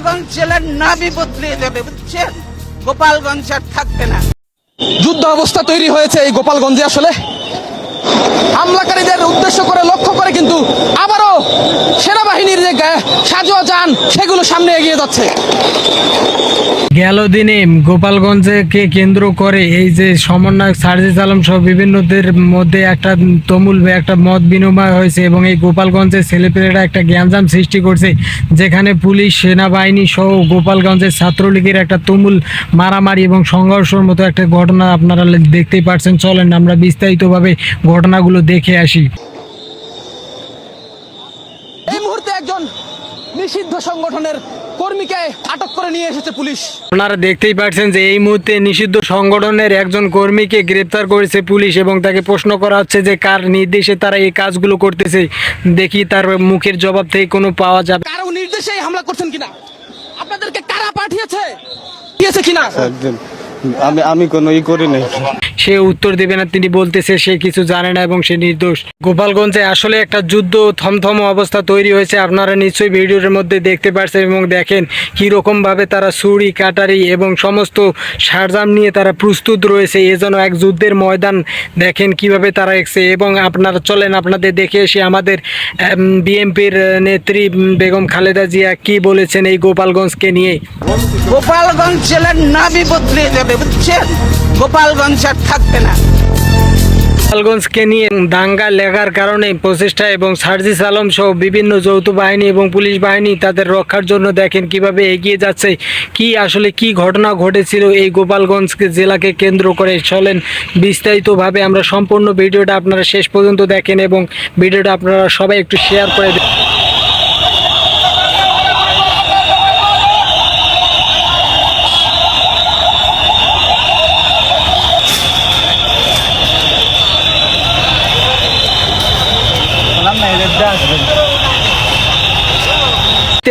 গোপালগঞ্জ জেলার নামই বদলিয়ে দেবে, বুঝছেন? গোপালগঞ্জ আর থাকবে না। যুদ্ধ অবস্থা তৈরি হয়েছে এই গোপালগঞ্জে আসলে। হামলাকারীদের উদ্দেশ্য করে লক্ষ্য করে কিন্তু আবারও সেনাবাহিনীর যে সাজোয়া যান সেগুলো সামনে এগিয়ে যাচ্ছে। গেল দিনে গোপালগঞ্জকে কেন্দ্র করে এই যে সমন্বয়ক সার্জিস আলম সহ বিভিন্নদের মধ্যে একটা তমুল একটা মত বিনিময় হয়েছে এবং এই গোপালগঞ্জের ছেলেপেলেরা একটা জ্ঞানজাম সৃষ্টি করছে, যেখানে পুলিশ, সেনাবাহিনী সহ গোপালগঞ্জের ছাত্রলীগের একটা তুমুল মারামারি এবং সংঘর্ষের মতো একটা ঘটনা আপনারা দেখতেই পাচ্ছেন চলেন আমরা বিস্তারিতভাবে ঘটনাগুলো দেখে আসি এই মুহূর্তে একজন নিষিদ্ধ সংগঠনের কর্মীকে আটক করে নিয়ে এসেছে পুলিশ। আপনারা দেখতেই পাচ্ছেন যে এই মুহূর্তে নিষিদ্ধ সংগঠনের একজন কর্মীকে গ্রেপ্তার করেছে পুলিশ এবং তাকে প্রশ্ন করা হচ্ছে যে কার নির্দেশে তারা এই কাজগুলো করতেছে। দেখি তার মুখের জবাব থেকে কোনো পাওয়া যাবে। কারও নির্দেশে হামলা করছেন কিনা? আপনাদেরকে কারা পাঠিয়েছে? দিয়েছে কিনা? আমি আমি কোনো ই করি নাই। সে উত্তর দেবে না তিনি বলতেছে সে কিছু জানে না এবং সে নির্দোষ। গোপালগঞ্জে আসলে একটা যুদ্ধ থমথম অবস্থা তৈরি হয়েছে আপনারা নিশ্চয়ই ভিডিওর মধ্যে দেখতে পারছেন এবং দেখেন কীরকম ভাবে তারা ছুরি কাটারি এবং সমস্ত সারজাম নিয়ে তারা প্রস্তুত রয়েছে। এ যেন এক যুদ্ধের ময়দান দেখেন কীভাবে তারা এসছে এবং আপনারা চলেন আপনাদের দেখে এসে আমাদের বিএনপির নেত্রী বেগম খালেদা জিয়া কি বলেছেন এই গোপালগঞ্জকে নিয়ে? গোপালগঞ্জ জেলার নামই বদলিয়ে দেবে। বুঝছেন গোপালগঞ্জ আর থাকবে না। গোপালগঞ্জকে নিয়ে দাঙ্গা লেগার কারণে প্রচেষ্টা এবং সার্জিস আলম সহ বিভিন্ন যৌথ বাহিনী এবং পুলিশ বাহিনী তাদের রক্ষার জন্য দেখেন কীভাবে এগিয়ে যাচ্ছে, কি আসলে কি ঘটনা ঘটেছিল এই গোপালগঞ্জ জেলাকে কেন্দ্র করে চলেন বিস্তারিতভাবে আমরা সম্পূর্ণ ভিডিওটা আপনারা শেষ পর্যন্ত দেখেন এবং ভিডিওটা আপনারা সবাই একটু শেয়ার করে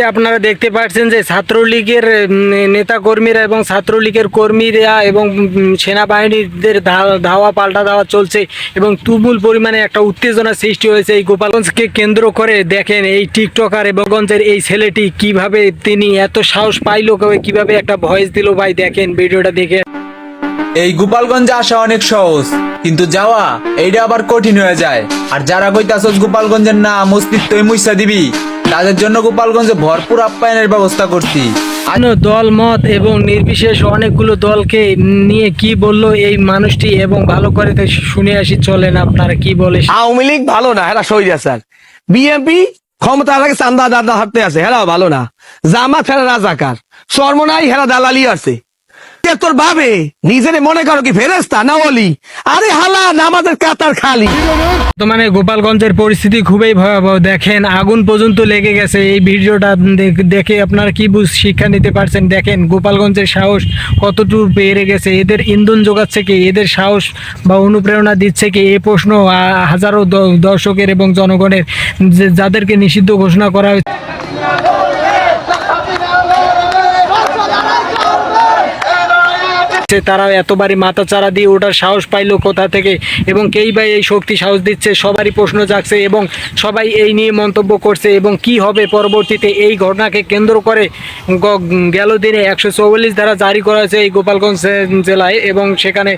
দেন তে আপনারা দেখতে পাচ্ছেন যে ছাত্রলীগের নেতা কর্মীরা এবং ছাত্রলীগের কর্মীরা এবং সেনাবাহিনীদের ধাওয়া পাল্টা ধাওয়া চলছে এবং তুমুল পরিমাণে একটা উত্তেজনা সৃষ্টি হয়েছে এই গোপালগঞ্জকে কেন্দ্র করে। দেখেন এই টিকটকার এবং গঞ্জের এই ছেলেটি কীভাবে তিনি এত সাহস পাইলো কীভাবে একটা ভয়েস দিল, ভাই দেখেন ভিডিওটা দেখে। এই গোপালগঞ্জে আসা অনেক সহজ, কিন্তু যাওয়া এইটা আবার কঠিন হয়ে যায়। আর যারা কইতাছস গোপালগঞ্জের নাম, অস্তিত্বই মুইসা দিবি। তাদের জন্য গোপালগঞ্জে ভরপুর আপ্যায়নের ব্যবস্থা করছি। দল মত এবং নির্বিশেষ অনেকগুলো দলকে নিয়ে কি বলল এই মানুষটি এবং ভালো করে শুনে আসি চলেন আপনারা কি বলে আওয়ামী লীগ ভালো না হেরা শহীদ স্যার বিএনপি ক্ষমতা আগে চান্দা দাদা হাঁটতে আছে হেরা ভালো না। জামাত হেরা রাজাকার সর্বনাই হেরা দালালি আছে। কে তোর ভাবে নিজের মনে করো কি ফেরেস্তা না অলি আরে হালা না আমাদের কাতার খালি। বর্তমানে গোপালগঞ্জের পরিস্থিতি খুবই ভয়াবহ। দেখেন, আগুন পর্যন্ত লেগে গেছে। এই ভিডিওটা দেখে আপনারা কি বুঝ শিক্ষা নিতে পারছেন? দেখেন, গোপালগঞ্জের সাহস কতটুকু বেড়ে গেছে। এদের ইন্ধন যোগাচ্ছে কি? এদের সাহস বা অনুপ্রেরণা দিচ্ছে কি? এ প্রশ্ন হাজারো দর্শকের এবং জনগণের যাদেরকে নিষিদ্ধ ঘোষণা করা হয়েছে। যে তারা এতবারই মাথা চারা দিয়ে ওটার সাহস পাইলো কোথা থেকে? এবং কেই বা এই শক্তি সাহস দিচ্ছে? সবারই প্রশ্ন জাগছে এবং সবাই এই নিয়ে মন্তব্য করছে এবং কি হবে পরবর্তীতে? এই ঘটনাকে কেন্দ্র করে গেল দিনে একশো চৌচল্লিশ ধারা জারি করা হয়েছে এই গোপালগঞ্জ জেলায় এবং সেখানে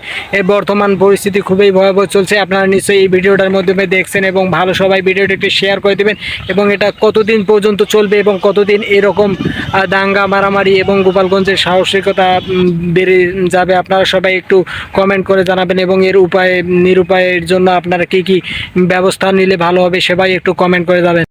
বর্তমান পরিস্থিতি খুবই ভয়াবহ চলছে। আপনারা নিশ্চয়ই এই ভিডিওটার মাধ্যমে দেখছেন এবং ভালো সবাই ভিডিওটা একটু শেয়ার করে দেবেন এবং এটা কতদিন পর্যন্ত চলবে এবং কতদিন এরকম দাঙ্গা, মারামারি এবং গোপালগঞ্জের সাহসিকতা বেড়ে যাবে, আপনারা সবাই একটু কমেন্ট করে জানাবেন এবং এর উপায়, নিরুপায়ের জন্য আপনারা কি কি ব্যবস্থা নিলে ভালো হবে সেবাই একটু কমেন্ট করে যাবেন।